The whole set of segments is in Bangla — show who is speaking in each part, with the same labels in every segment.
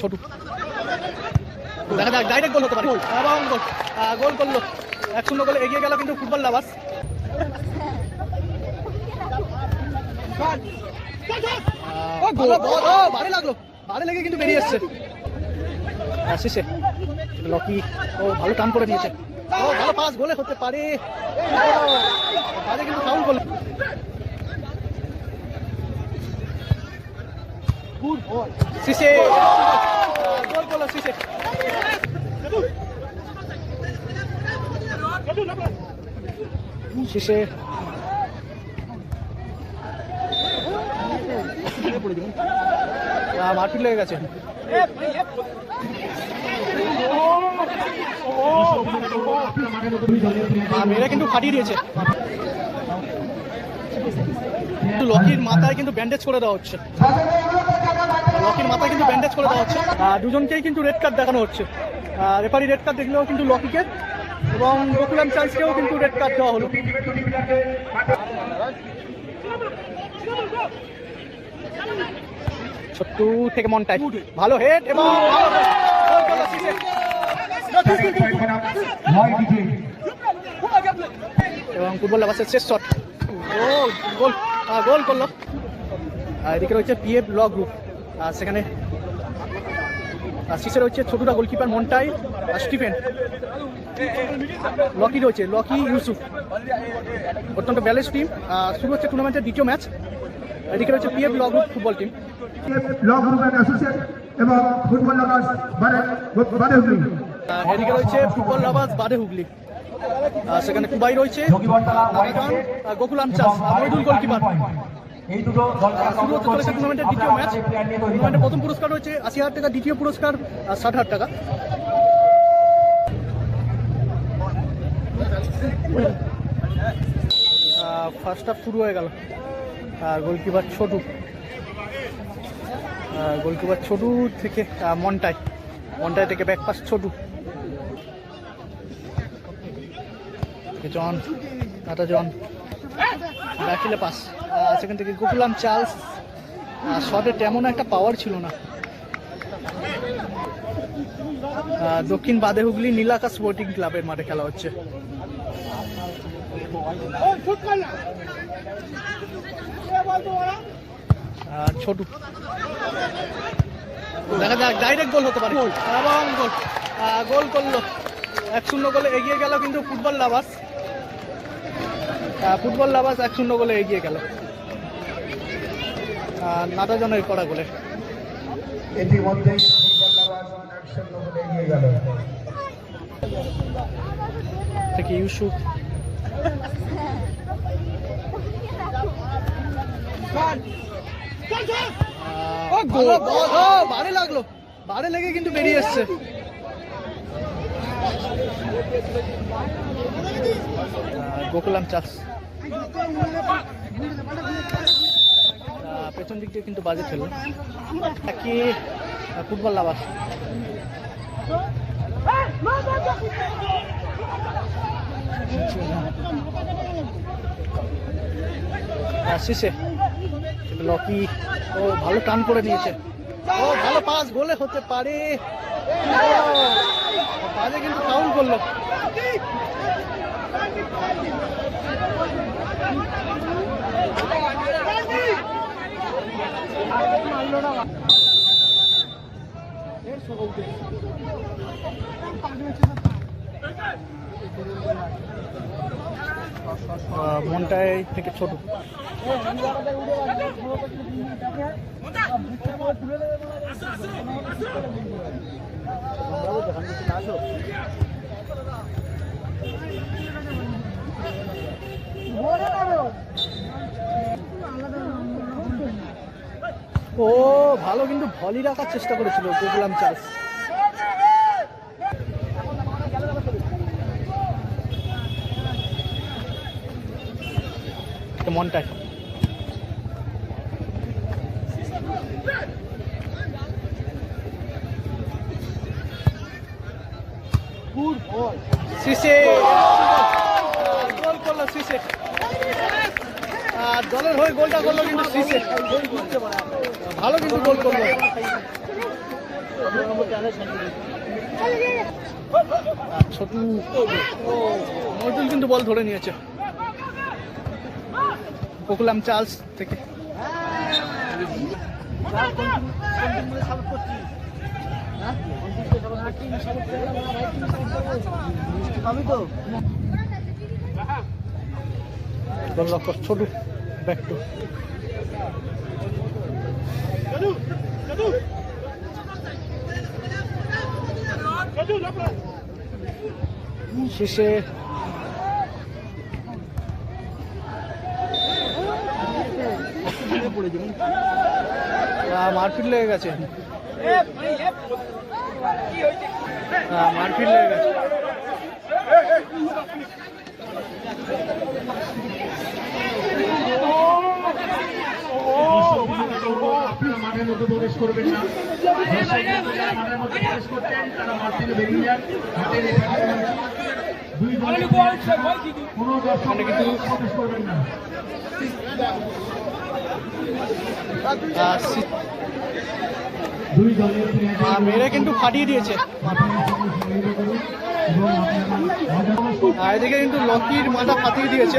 Speaker 1: ছোটু। দেখা যাক ডাইরেক্ট গোল হতে পারে। এবং গোল গোল করল। এক শূন্য গোলে এগিয়ে গেল কিন্তু ফুটবল লাভার্স ভালো বারে লাগল। বারে লেগে কিন্তু বেরিয়ে এসছে। আহ, শেষে লকি ও ভালো টান করে দিয়েছে। ও ভালো পাস গোলে হতে পারে। ও, কিন্তু ফাউল করল গোল করল সিসে সিসে আহ, মারপিট লেগে গেছে। মেয়েরা কিন্তু ফাটিয়ে দিয়েছে। লকির মাথায় কিন্তু ব্যান্ডেজ করে দেওয়া হচ্ছে। লকির মাথায় কিন্তু ব্যান্ডেজ করে দেওয়া হচ্ছে। আর দুজনকেই কিন্তু রেড কার্ড দেখানো হচ্ছে। রেফারি রেড কার্ড দেখলেও কিন্তু লকিকে এবং গোকুলাম চান্সকেও কিন্তু রেড কার্ড দেওয়া হলো। ছোট্টু থেকে মন মনটাই ভালো হেড এবং। এবং ফুটবল লাভার্সের শেষ শট গোল। গোল করল। এদিকে রয়েছে পিএফ ল গ্রুপ আর সেখানে আর শীর্ষে রয়েছে ছোটুটা গোলকিপার মন্টাই আর স্টিফেন। লকি রয়েছে লকি ইউসুফ। অত্যন্ত ব্যালেন্স টিম শুরু হচ্ছে টুর্নামেন্টের দ্বিতীয় ম্যাচ এদিকে রয়েছে পিএফ ল গ্রুপ ফুটবল টিম
Speaker 2: এবং ফুটবল লাভার্স হুগলি
Speaker 1: এদিকে রয়েছে ফুটবল লাভার্স বাদে হুগলি সেখানে কুবাই রয়েছে। গোকুলাম চাষ গোলকিপার
Speaker 3: এই দুটো
Speaker 1: শুরু হতে চলেছে টুর্নামেন্টের দ্বিতীয় ম্যাচ টুর্নামেন্টের প্রথম পুরস্কার রয়েছে আশি হাজার টাকা দ্বিতীয় পুরস্কার ষাট হাজার টাকা। ফার্স্ট হাফ শুরু হয়ে গেল। আর গোলকিপার ছোটু। গোলকিপার ছোটু থেকে মন্টাই। মন্টাই থেকে ব্যাক পাস ছোটু। জন নাটা জন ব্যাকিলে পাস সেখান থেকে গোকুলাম চার্লস। শটে তেমন একটা পাওয়ার ছিল না। দক্ষিণ বাদে হুগলি নীলাকা স্পোর্টিং ক্লাবের মাঠে খেলা হচ্ছে। ছোটু। দেখা যাক ডাইরেক্ট গোল হতে পারে। এবং গোল গোল করল। এক শূন্য গোলে এগিয়ে গেল কিন্তু ফুটবল লাভার্স ফুটবল লাভার্স এক শূন্য গোলে এগিয়ে গেল। নাটাজনের করা গোলে।
Speaker 2: ইতিমধ্যেই ফুটবল লাভার্স অ্যাকশন বলে এগিয়ে গেল।
Speaker 1: থেকে ইউসুফ। বারে লাগল। বারে লেগে কিন্তু বেরিয়ে এসছে। গোকুলাম চাষ পেছন দিক দিয়ে কিন্তু বাজে খেলো। কি ফুটবল লাভার? শেষে লকি ও ভালো টান করে দিয়েছে। ও, ভালো পাস, গোলে হতে পারে। বাজে কিন্তু ফাউল করল। মনটাই থেকে ছোট ও ভালো কিন্তু ভলি রাখার চেষ্টা করেছিল গোকুলাম চার্লস মনটাই সিসে গোল করল সিসে আর দলের হয়ে গোলটা করল কিন্তু সিসে ভালো কিন্তু গোল আর মজুল কিন্তু বল ধরে নিয়েছে। বকুলাম চার্লস থেকে। ছোটু ব্যাক শেষে মারপিট লেগে গেছে মারপিট লেগে গেছে
Speaker 2: মাঠের মধ্যে প্রবেশ করবেন না। দর্শকরা মাঠের মধ্যে প্রবেশ করছেন তারা মাঠ থেকে বেরিয়ে যান হাতে রেখে দেবেন। দুই দলের কোনো দর্শক প্রবেশ করবেন না।
Speaker 1: আহ, সি-
Speaker 2: দুই দলের
Speaker 1: আহ, মেরে কিন্তু ফাটিয়ে দিয়েছে। এদিকে কিন্তু লকির মাথা ফাটিয়ে দিয়েছে।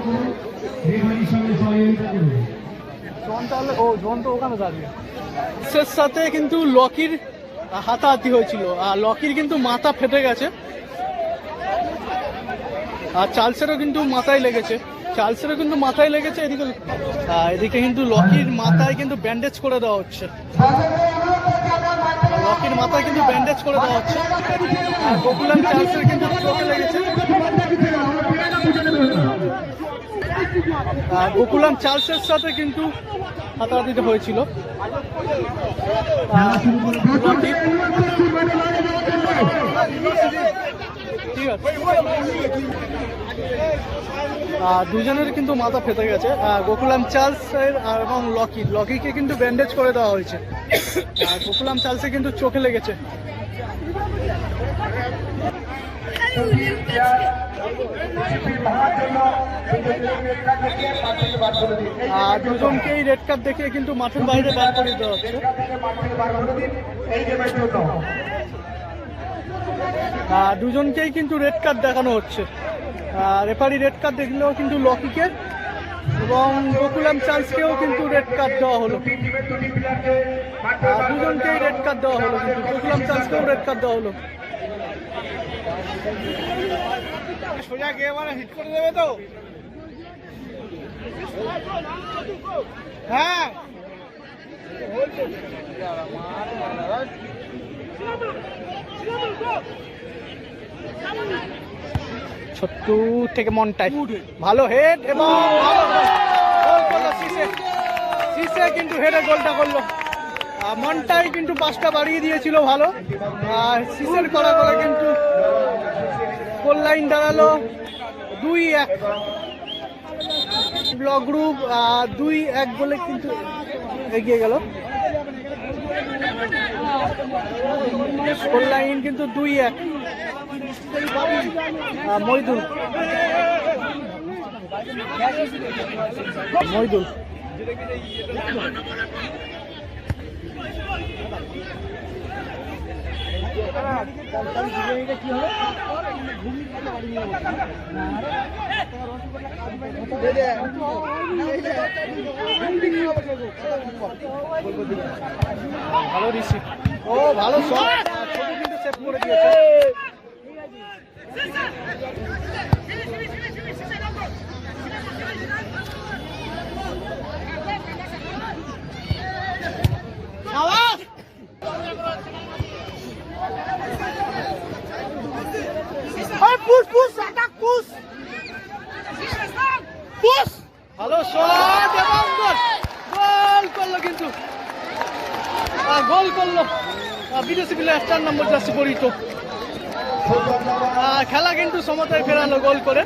Speaker 1: শেষ সাথে কিন্তু লকির হাতাহাতি হয়েছিল। আর লকির কিন্তু মাথা ফেটে গেছে। আর চার্লসেরও কিন্তু মাথায় লেগেছে। চার্লসেরও কিন্তু মাথায় লেগেছে, এদিকে এদিকে কিন্তু লকির মাথায় কিন্তু ব্যান্ডেজ করে দেওয়া হচ্ছে। লকির মাথায় কিন্তু ব্যান্ডেজ করে দেওয়া হচ্ছে। আর গোকুলাম চার্লসের কিন্তু চোখে লেগেছে আর গোকুলাম চার্লসের সাথে কিন্তু হাতাহাতিতে হয়েছিল। আহ, ঠিক আছে। দুজনের কিন্তু মাথা ফেটে গেছে। গোকুলাম চার্লস এর এবং লকি লকিকে কিন্তু ব্যান্ডেজ করে দেওয়া হয়েছে। আর গোকুলাম চার্লসে কিন্তু চোখে লেগেছে। দুজনকেই রেড কার্ড দেখিয়ে কিন্তু মাঠের বাইরে বার করে দেওয়া হচ্ছে। দুজনকেই কিন্তু রেড কার্ড দেখানো হচ্ছে। রেফারি রেড কার্ড দেখলেও কিন্তু লকিকে এবং গোকুলাম চার্লসকেও কিন্তু রেড কার্ড দেওয়া হলো। দুজনকেই রেড কার্ড দেওয়া হলো কিন্তু গোকুলাম চার্লসকেও রেড কার্ড দেওয়া হলো। সোজা গিয়ে মানে হিট করে দেবে তো? হ্যাঁ। ছোট্টু থেকে মনটাই। ভালো হেড এবং কিন্তু হেডে গোলটা করল। মনটাই কিন্তু পাঁচটা বাড়িয়ে দিয়েছিল ভালো। আর সিসের করা করে কিন্তু গোল লাইন দাঁড়াল? দুই এক। ব্লক গ্রুপ দুই এক বলে কিন্তু এগিয়ে গেল। গোল লাইন কিন্তু দুই এক। মইদুল। মইদুল। ভালো রিসিভ। ও ভালো শট। ছোট কিন্তু সেভ করে দিয়েছে ভালো শট এবং গোল গোল করল কিন্তু আহ, গোল করল আহ, বিদেশি প্লেয়ার চার নম্বর জার্সি পরিত খেলা কিন্তু সমতায় ফেরালো, গোল করে।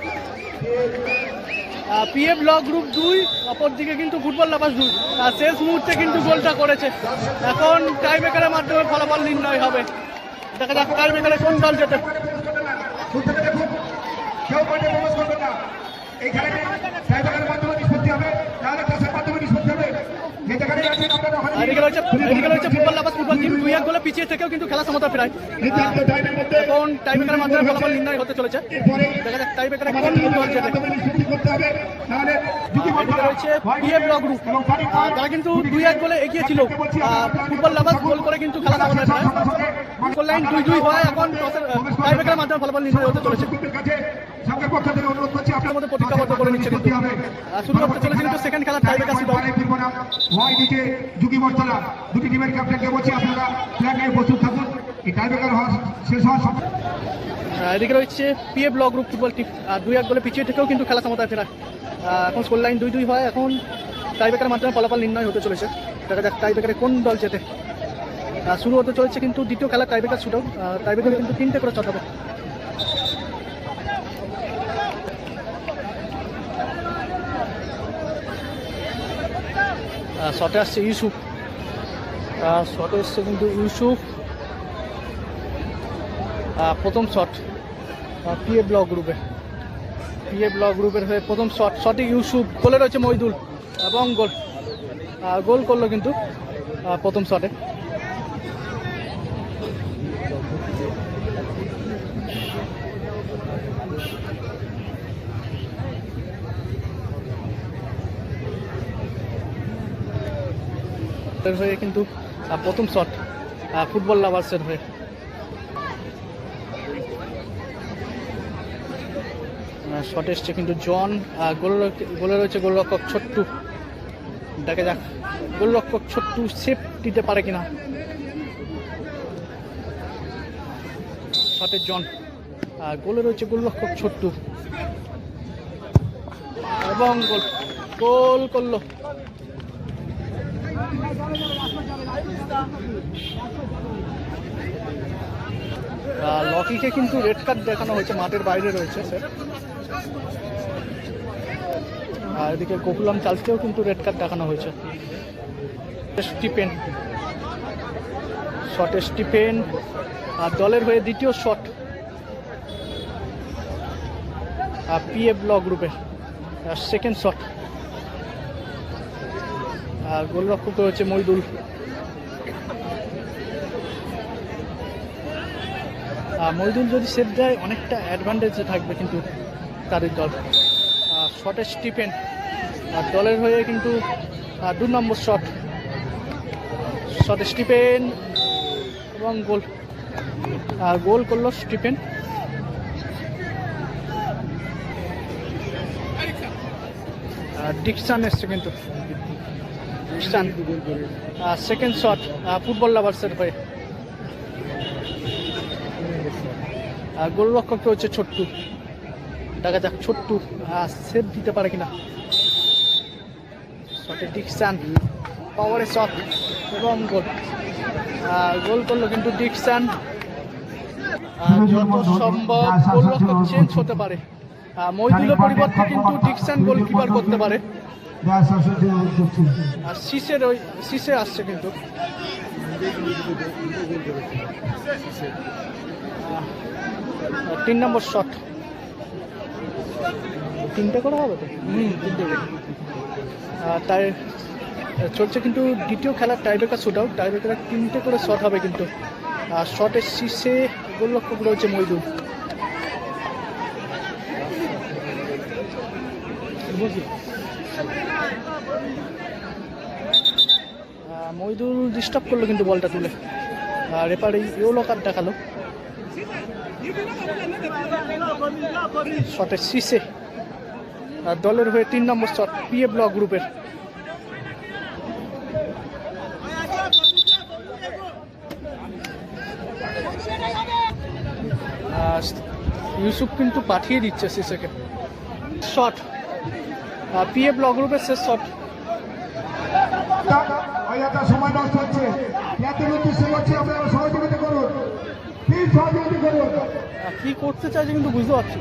Speaker 1: পিএফ ব্লক গ্রুপ দুই, অপরদিকে কিন্তু ফুটবল লাভাস দুই। শেষ মুহূর্তে কিন্তু গোলটা করেছে। এখন টাই ব্রেকারের মাধ্যমে ফলাফল নির্ণয় হবে। দেখা যাক টাই ব্রেকারে কোন দল যেতে
Speaker 2: ক্লাসের মাধ্যমে নিষ্পত্তি হবে যে যেখানে আছেন আপনারা ওখানে
Speaker 1: আর এদিকে রয়েছে এদিকে রয়েছে ফুটবল লাভাস ফুটবল টিম দুই এক গোলে পিছিয়ে থেকেও কিন্তু খেলা সমতা ফেরায় এখন টাই ব্রেকারের মাধ্যমে ফলাফল নির্ণয় হতে চলেছে। দেখা যাক টাই ব্রেকারে
Speaker 2: আমাদের
Speaker 1: কোন দল
Speaker 2: পানি
Speaker 1: আহ, তারা কিন্তু দুই এক গোলে এগিয়ে ছিল ফুটবল লাভাস গোল করে কিন্তু খেলা সমতায় ফেরায় গোল লাইন দুই দুই হয় এখন টাই ব্রেকারের মাধ্যমে ফলাফল নির্ণয় হতে চলেছে।
Speaker 2: সঙ্গে পক্ষ থেকে অনুরোধ করছি আপনার
Speaker 1: মধ্যে প্রতিজ্ঞাবদ্ধ করে নিচ্ছে কিন্তু। আহ, শুরু করতে চলেছে কিন্তু সেকেন্ড খেলা টাই ব্রেকার শুরু হবে।
Speaker 2: ওয়াই দিকে যুগি মর্তলা দুটি টিমের ক্যাপ্টেনকে বলছি আপনারা ফ্ল্যাগ প্রস্তুত থাকুন। এই টাইব্রেকার হওয়ার শেষ হওয়ার
Speaker 1: এদিকে রয়েছে PA block group football team দুই এক গোলে পিছিয়ে থেকেও কিন্তু খেলা সমতায় ফেরা। আহ, এখন স্কোর লাইন দুই দুই হয়। এখন টাইব্রেকারের মাধ্যমে ফলাফল নির্ণয় হতে চলেছে। দেখা যাক টাইব্রেকারে কোন দল জেতে। শুরু হতে চলেছে কিন্তু দ্বিতীয় খেলা টাইব্রেকার শুট আউট টাইব্রেকারে কিন্তু তিনটে করে শট হবে। শটে আসছে ইউসুফ। শটে এসছে কিন্তু ইউসুফ। প্রথম শট পিএ ব্লক গ্রুপে। পিএ ব্লক গ্রুপের হয়ে প্রথম শট, শটে ইউসুফ, গোলে রয়েছে মইদুল এবং গোল গোল করল কিন্তু প্রথম শটে। এর হয়ে কিন্তু প্রথম শট ফুটবল লাভার্সের হয়ে। শট এসছে কিন্তু জন গোল গোলে রয়েছে গোলরক্ষক ছোট্টু। দেখা যাক, গোলরক্ষক ছোট্টু সেফ দিতে পারে কিনা। শটের জন গোলে রয়েছে গোলরক্ষক ছোট্টু। এবং গোল গোল করল। লকিকে কিন্তু রেড কার্ড দেখানো হয়েছে, মাঠের বাইরে রয়েছে আর এদিকে গোকুলাম চালকেও কিন্তু রেড কার্ড দেখানো হয়েছে। স্টিপেন শটে স্টিপেন আর দলের হয়ে দ্বিতীয় শট আর পিএ ব্লক গ্রুপের আর সেকেন্ড শট আর গোলরক্ষক রয়েছে মইদুল মইদুল যদি সেট দেয়, অনেকটা অ্যাডভান্টেজে থাকবে কিন্তু তাদের দল। শটে স্টিফেন আর দলের হয়ে কিন্তু দু নম্বর শট শটে স্টিফেন এবং গোল। আর গোল করল স্টিফেন আর ডিকসান এসছে কিন্তু। ডিকসান সেকেন্ড শট ফুটবল লাভার্সের হয়ে। আর গোলরক্ষক রয়েছে ছোট্টু। দেখা যাক, ছোট্টু সেভ দিতে পারে কিনা। শটে ডিকসান পাওয়ারে শট এবং গোল গোল করল কিন্তু ডিকসান যত সম্ভব গোলরক্ষক চেঞ্জ হতে পারে। মইদুলের পরিবর্তে কিন্তু ডিকসান গোলকিপার করতে পারে। আর সিসের ওই সিসে আসছে কিন্তু। তিন নম্বর শট তিনটে করে হবে তো? হুম তিনটে করে। তাই চলছে কিন্তু দ্বিতীয় খেলার টাইব্রেকার শুট আউট টাইব্রেকার তিনটে করে শট হবে কিন্তু। আর শটের শীর্ষে গোলরক্ষক রয়েছে মইদুল আহ, মইদুল ডিস্টার্ব করল কিন্তু বলটা তুলে। আর এপারে ইউলো কার্ড দেখাল। শটের শীর্ষে, আর দলের হয়ে তিন নম্বর শট পিএ ব্লক গ্রুপের ইউসুফ কিন্তু পাঠিয়ে দিচ্ছে সিসেকে শট পিএ ব্লক গ্রুপের শেষ শট
Speaker 2: এলাকা সময় নষ্ট হচ্ছে। জাতীয় উদ্দেশ্যে করছি আপনারা
Speaker 1: সহযোগিতা করুন। প্লিজ সহযোগিতা করুন? কি করতে চাইছে কিন্তু বুঝতে পারছি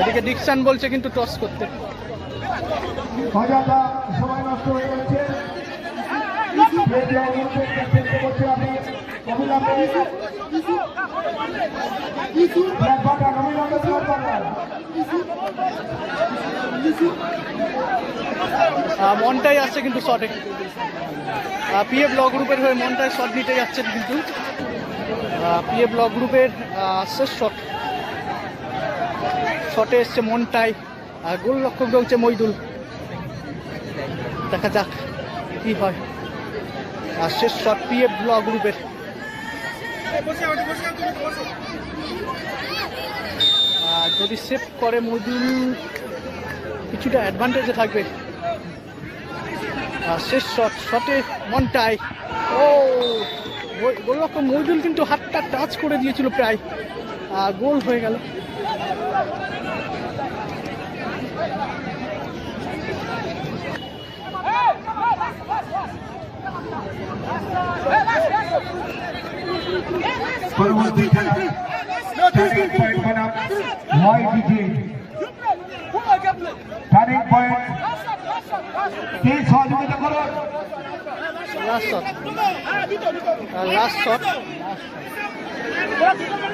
Speaker 1: এদিকে ডিকশান বলছে কিন্তু টস করতে।
Speaker 2: সময় নষ্ট হয়ে যাচ্ছে।
Speaker 1: মনটাই আসছে কিন্তু শটে পিএফ ব্লক গ্রুপের হয়ে মনটাই শট নিতে যাচ্ছেন কিন্তু। পিএফ ব্লক গ্রুপের শেষ শট শটে এসছে মনটাই। আর গোল লক্ষ্য হচ্ছে মইদুল। দেখা যাক কি হয়। আর শেষ শট পিএফ ব্লক গ্রুপের যদি সেভ করে মজুর কিছুটা অ্যাডভান্টেজে থাকবে। আর শেষ শট শটে মনটাই ও গোলরক্ষক মজুল কিন্তু হাতটা টাচ করে দিয়েছিল প্রায়। গোল হয়ে গেল।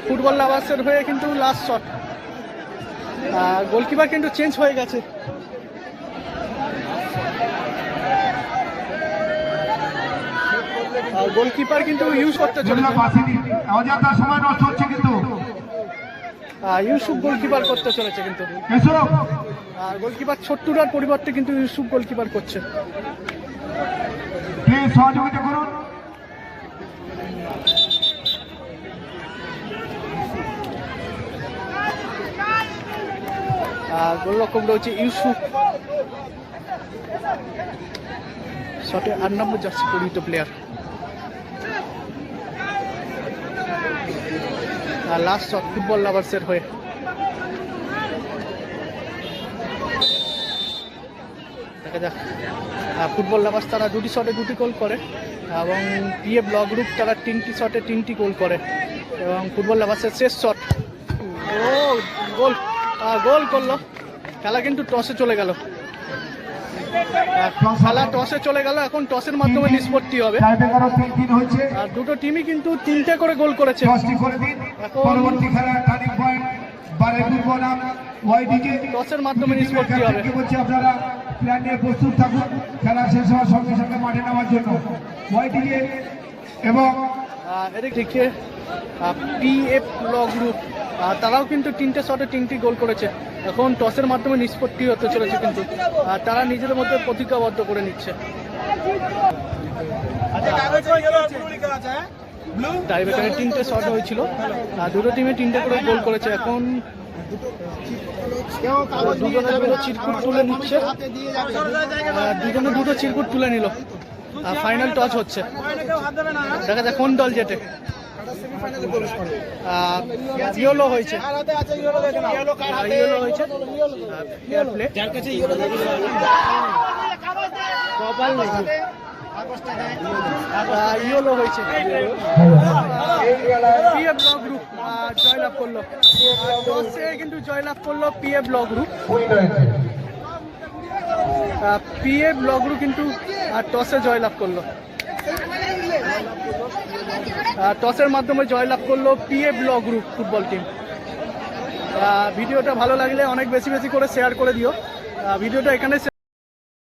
Speaker 1: ফুটবল লাভার্সের হয়ে কিন্তু লাস্ট শট গোলকিপার কিন্তু চেঞ্জ হয়ে গেছে। গোলকিপার কিন্তু ইউজ করতে চলেছে।
Speaker 2: বাসিনি। অযথা সময় নষ্ট হচ্ছে কিন্তু।
Speaker 1: ইউসুফ গোলকিপার করতে চলেছে কিন্তু। গোলকিপার ছোট্টুরার পরিবর্তে কিন্তু ইউসুফ গোলকিপার করছে।
Speaker 2: সহযোগিতা করুন?
Speaker 1: আর গোলরক্ষক রয়েছে ইউসুফ শটে আট নম্বর জার্সি পরিহিত প্লেয়ার লাস্ট শট ফুটবল লাভার্সের হয়ে। দেখা যাক। ফুটবল লাভার্স তারা দুটি শটে দুটি গোল করে এবং পিএ ব্লক গ্রুপ তারা তিনটি শটে তিনটি গোল করে। এবং ফুটবল লাভার্সের শেষ শট ও গোল গোল করল। খেলা কিন্তু টসে চলে গেল। খেলা টসে চলে গেল এখন টসের মাধ্যমে নিষ্পত্তি হবে। আর দুটো টিমই কিন্তু তিনটে করে গোল করেছে।
Speaker 2: পরবর্তী খেলা টার্নিং পয়েন্ট বারেপুর বনাম ওয়াইডিকে
Speaker 1: টসের মাধ্যমে নিষ্পত্তি হবে।
Speaker 2: বলছি আপনারা? প্ল্যান নিয়ে প্রস্তুত থাকুন। খেলা শেষ হওয়ার সঙ্গে সঙ্গে মাঠে নামার জন্য। ওয়াইডিকে এবং
Speaker 1: পিএফ ব্লক গ্রুপ তারাও কিন্তু তিনটে শটে তিনটি গোল করেছে। এখন টসের মাধ্যমে নিষ্পত্তি হতে চলেছে কিন্তু। আর তারা নিজেদের মধ্যে প্রতিজ্ঞাবদ্ধ করে নিচ্ছে। টাইব্রেকারে তিনটে শট হয়েছিল। আর দুটো টিমে তিনটে করে গোল করেছে। এখন দুজনে চিরকুট তুলে নিচ্ছে। আর দুজনে দুটো চিরকুট তুলে নিল। আর ফাইনাল টচ হচ্ছে। দেখা যাক কোন দল জেতে ইয়েলো হয়েছে। ইয়েলো হয়েছে। ইয়েলো হয়েছে। পিএফ ব্লক গ্রুপ জয়লাভ করল। টসে কিন্তু জয়লাভ করল PF block group PA block group কিন্তু টসে জয়লাভ করল। আহ, টসের মাধ্যমে জয়লাভ করল PA block group football team. ভিডিওটা ভালো লাগলে অনেক বেশি বেশি করে শেয়ার করে দিও। ভিডিওটা এখানে